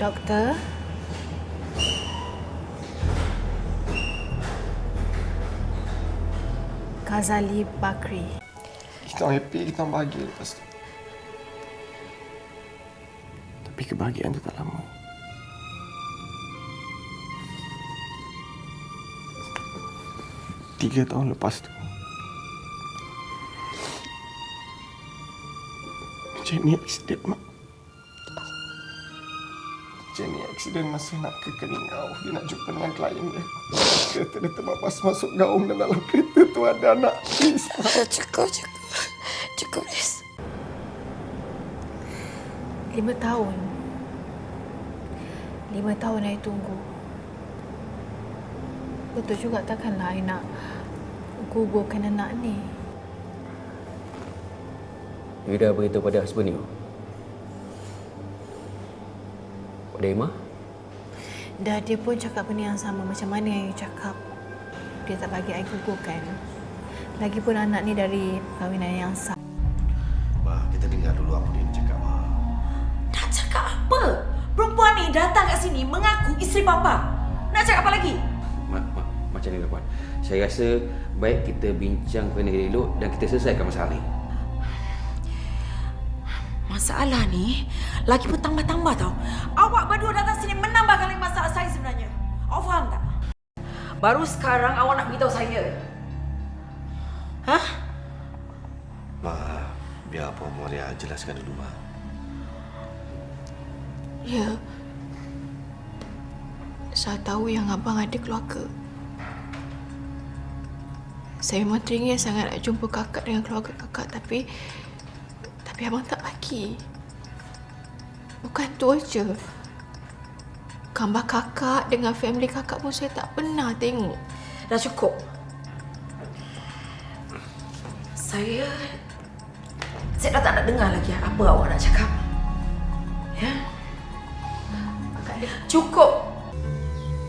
Doktor? Kazali Bakri. Kita orang happy, kita orang bahagia lepas tu. Tapi kebahagiaan tu tak lama. Tiga tahun lepas tu. Jenny accident, Mak. Jenny accident masa nak ke Kelingau. Dia nak jumpa dengan klien dia. Kereta dia terbabas masuk gaung dan dalam kereta tu ada anak. Please, Mak. Cukup, cukup. Cukup, Riz. Lima tahun. Lima tahun saya tunggu. Betul juga takkanlah saya nak gugurkan anak ni. You dah beritahu pada husband you? Pada Emma? Dah dia pun cakap benda yang sama macam mana yang you cakap. Dia tak bagi saya gugurkan. Lagipun anak ni dari perkahwinan yang sah. Bah, kita dengar dulu apa dia nak cakap, Bah. Nak cakap apa? Perempuan ni datang kat sini mengaku isteri bapa. Nak cakap apa lagi? Ma, ma, macam ni lah puan. Saya rasa baik kita bincang kena elok dan kita selesaikan masalah ni. Masalah ni lagi pun tambah-tambah tau. Awak Baru sekarang awak nak beritahu saya. Hah? Bah, biar Puan Maria jelaskan dulu, Bah. Ya. Saya tahu yang abang ada keluarga. Saya memang teringin sangat nak jumpa kakak dengan keluarga kakak tapi tapi abang tak bagi. Bukan tu aja. Gambar kakak dengan family kakak pun saya tak pernah tengok. Dah cukup. Saya saya dah tak nak dengar lagi apa awak nak cakap. Ya? Cukup.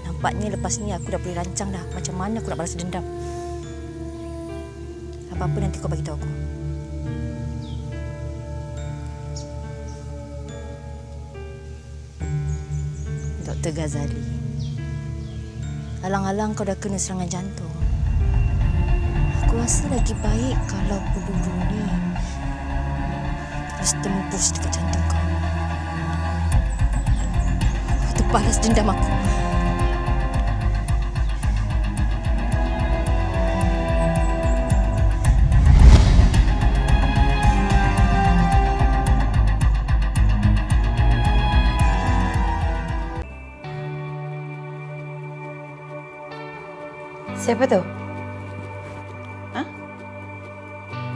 Nampaknya lepas ni aku dah boleh rancang dah macam mana aku nak balas dendam. Apa-apa nanti kau bagi tahu aku. Dr. Ghazali. Alang-alang kau dah kena serangan jantung. Aku rasa lagi baik kalau peluru ni terus tembus dekat jantung kau. Untuk balas dendam aku. Siapa tu? Ha?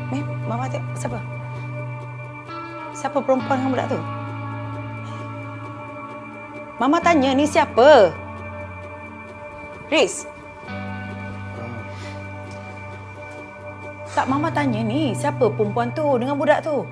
Ni, Mama tengok siapa? Siapa perempuan dengan budak tu? Mama tanya ni siapa? Riz. Tak Mama tanya ni siapa perempuan tu dengan budak tu?